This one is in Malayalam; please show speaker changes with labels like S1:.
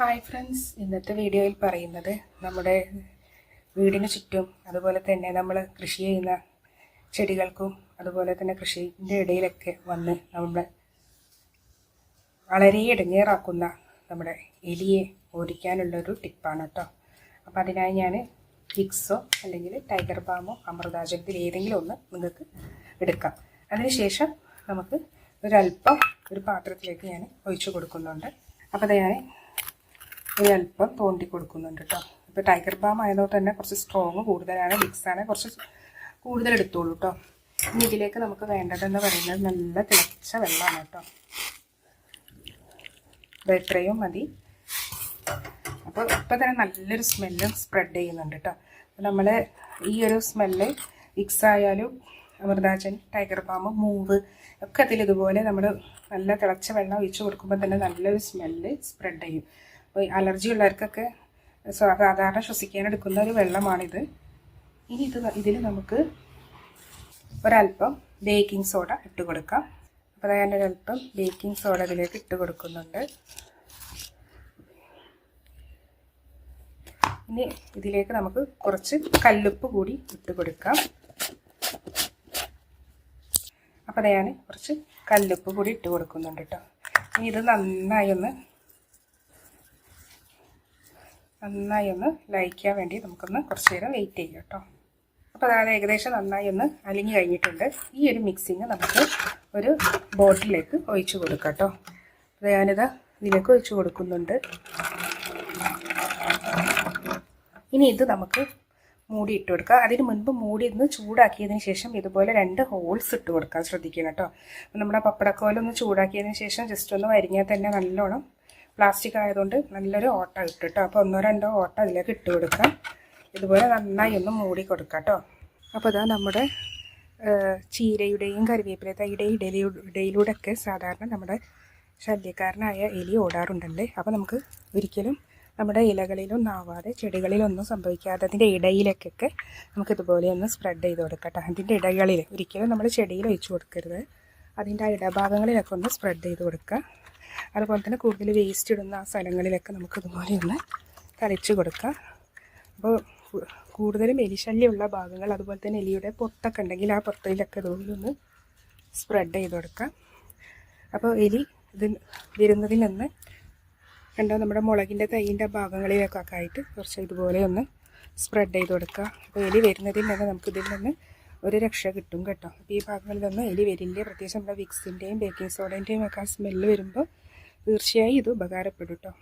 S1: ഹായ് ഫ്രണ്ട്സ് ഇന്നത്തെ വീഡിയോയിൽ പറയുന്നത് നമ്മുടെ വീടിന് ചുറ്റും അതുപോലെ തന്നെ നമ്മൾ കൃഷി ചെയ്യുന്ന ചെടികൾക്കും അതുപോലെ തന്നെ കൃഷിന്റെ ഇടയിലൊക്കെ വന്ന് നമ്മൾ വളരെ ഇടങ്ങേറാക്കുന്ന നമ്മുടെ എലിയെ ഓടിക്കാനുള്ളൊരു ടിപ്പാണ് കേട്ടോ. അപ്പോൾ അതിനായി ഞാൻ വിക്സോ അല്ലെങ്കിൽ ടൈഗർ ബാമോ അമൃതാജലത്തിൽ ഏതെങ്കിലും ഒന്ന് നിങ്ങൾക്ക് എടുക്കാം. അതിനുശേഷം നമുക്ക് ഒരല്പം ഒരു പാത്രത്തിലേക്ക് ഞാൻ ഒഴിച്ചു കൊടുക്കുന്നുണ്ട്. അപ്പോൾ അത് ഞാൻ അല്പം തോണ്ടി കൊടുക്കുന്നുണ്ട് കേട്ടോ ഇപ്പോൾ ടൈഗർ ബാം ആയതുകൊണ്ട് തന്നെ കുറച്ച് സ്ട്രോങ് കൂടുതലാണ് മിക്സാണ് കുറച്ച് കൂടുതൽ എടുത്തോളൂ കേട്ടോ ഇനി ഇതിലേക്ക് നമുക്ക് വേണ്ടതെന്ന് പറയുന്നത് നല്ല തിളച്ച വെള്ളമാണ് കേട്ടോ അപ്പോൾ ഇത്രയും മതി. അപ്പോൾ ഇപ്പം തന്നെ നല്ലൊരു സ്മെല്ല് സ്പ്രെഡ് ചെയ്യുന്നുണ്ട് കേട്ടോ നമ്മൾ ഈ ഒരു സ്മെല്ല് മിക്സ് ആയാലും അമൃതാജൻ ടൈഗർ ബാം മൂവ് ഒക്കെ അതിൽ ഇതുപോലെ നമ്മൾ നല്ല തിളച്ച വെള്ളം ഒഴിച്ച് കൊടുക്കുമ്പോൾ തന്നെ നല്ലൊരു സ്മെല്ല് സ്പ്രെഡ് ചെയ്യും. അലർജി ഉള്ളവർക്കൊക്കെ സാധാരണ ശ്വസിക്കാൻ എടുക്കുന്ന ഒരു വെള്ളമാണിത്. ഇനി ഇത് ഇതിൽ നമുക്ക് ഒരല്പം ബേക്കിംഗ് സോഡ ഇട്ട് കൊടുക്കാം. അപ്പോൾ ഞാൻ ഒരല്പം ബേക്കിംഗ് സോഡ ഇതിലേക്ക് ഇട്ട് കൊടുക്കുന്നുണ്ട്. ഇനി ഇതിലേക്ക് നമുക്ക് കുറച്ച് കല്ലുപ്പ് കൂടി ഇട്ട് കൊടുക്കാം. അപ്പോൾ ഞാൻ കുറച്ച് കല്ലുപ്പ് കൂടി ഇട്ട് കൊടുക്കുന്നുണ്ട് കേട്ടോ ഇനി ഇത് നന്നായി ഒന്ന് നന്നായി ഒന്ന് ലയിക്കാൻ വേണ്ടി നമുക്കൊന്ന് കുറച്ച് നേരം വെയിറ്റ് ചെയ്യാം കേട്ടോ. അപ്പോൾ അതായത് ഏകദേശം നന്നായി ഒന്ന് അലിഞ്ഞു കഴിഞ്ഞിട്ടുണ്ട്. ഈ ഒരു മിക്സിങ് നമുക്ക് ഒരു ബോട്ടിലേക്ക് ഒഴിച്ചു കൊടുക്കാം കേട്ടോ. അത് ഞാനിത് ഇതിലേക്ക് ഒഴിച്ചു കൊടുക്കുന്നുണ്ട്. ഇനി ഇത് നമുക്ക് മൂടി ഇട്ട് കൊടുക്കുക അതിന് മുൻപ് മൂടി ഒന്ന് ചൂടാക്കിയതിന് ശേഷം ഇതുപോലെ രണ്ട് ഹോൾസ് ഇട്ട് കൊടുക്കാൻ ശ്രദ്ധിക്കണം കേട്ടോ. നമ്മുടെ പപ്പടക്കോലൊന്ന് ചൂടാക്കിയതിന് ശേഷം ജസ്റ്റ് ഒന്ന് വരിഞ്ഞാൽ തന്നെ നല്ലോണം പ്ലാസ്റ്റിക് ആയതുകൊണ്ട് നല്ലൊരു ഓട്ട ഇട്ട് കേട്ടോ അപ്പോൾ ഒന്നോ രണ്ടോ ഓട്ട അതിലേക്ക് ഇട്ട് കൊടുക്കാം. ഇതുപോലെ നന്നായി ഒന്ന് മൂടി കൊടുക്കാം കേട്ടോ അപ്പോൾ ഇതാ നമ്മുടെ ചീരയുടെയും കറിവേപ്പില തൈയുടെയും ഇടയിലൂടെ ഒക്കെ സാധാരണ നമ്മുടെ ശല്യക്കാരനായ എലി ഓടാറുണ്ടല്ലേ? അപ്പോൾ നമുക്ക് ഒരിക്കലും നമ്മുടെ ഇലകളിലൊന്നും ആവാതെ ചെടികളിലൊന്നും സംഭവിക്കാതെ അതിന്റെ ഇടയിലേക്കൊക്കെ നമുക്ക് ഇതുപോലെ ഒന്ന് സ്പ്രെഡ് ചെയ്ത് കൊടുക്കട്ടെ അതിന്റെ ഇടകളിൽ ഒരിക്കലും നമ്മൾ ചെടിയിൽ ഒഴിച്ചു കൊടുക്കരുത്. അതിന്റെ ആ ഇടഭാഗങ്ങളിലൊക്കെ ഒന്ന് സ്പ്രെഡ് ചെയ്ത് കൊടുക്കുക അതുപോലെ തന്നെ കൂടുതൽ വേസ്റ്റ് ഇടുന്ന ആ സ്ഥലങ്ങളിലൊക്കെ നമുക്ക് ഇതുപോലെ ഒന്ന് കൊടുക്കാം. അപ്പോൾ കൂടുതലും എലിശല്യമുള്ള ഭാഗങ്ങൾ അതുപോലെ തന്നെ എലിയുടെ പൊത്തൊക്കെ ഉണ്ടെങ്കിൽ ആ പൊത്തയിലൊക്കെ ഇതുപോലെ ഒന്ന് സ്പ്രെഡ് ചെയ്ത് കൊടുക്കാം. അപ്പോൾ എലി ഇത് വരുന്നതിൽ നിന്ന് കണ്ടോ നമ്മുടെ മുളകിന്റെ തൈന്റെ ഭാഗങ്ങളിലൊക്കെ ആയിട്ട് കുറച്ച് ഇതുപോലെ ഒന്ന് സ്പ്രെഡ് ചെയ്ത് കൊടുക്കുക അപ്പോൾ എലി വരുന്നതിൽ നിന്ന് നമുക്കിതിൽ നിന്ന് ഒരു രക്ഷ കിട്ടും കേട്ടോ. അപ്പോൾ ഈ ഭാഗങ്ങളിൽ നിന്ന് എലി വരില്ലേ. പ്രത്യേകിച്ച് നമ്മുടെ വിക്സിന്റെയും ബേക്കിംഗ് സോഡേന്റെയും ഒക്കെ സ്മെല്ല് വരുമ്പോൾ തീർച്ചയായും ഇത് ഉപകാരപ്പെടും കേട്ടോ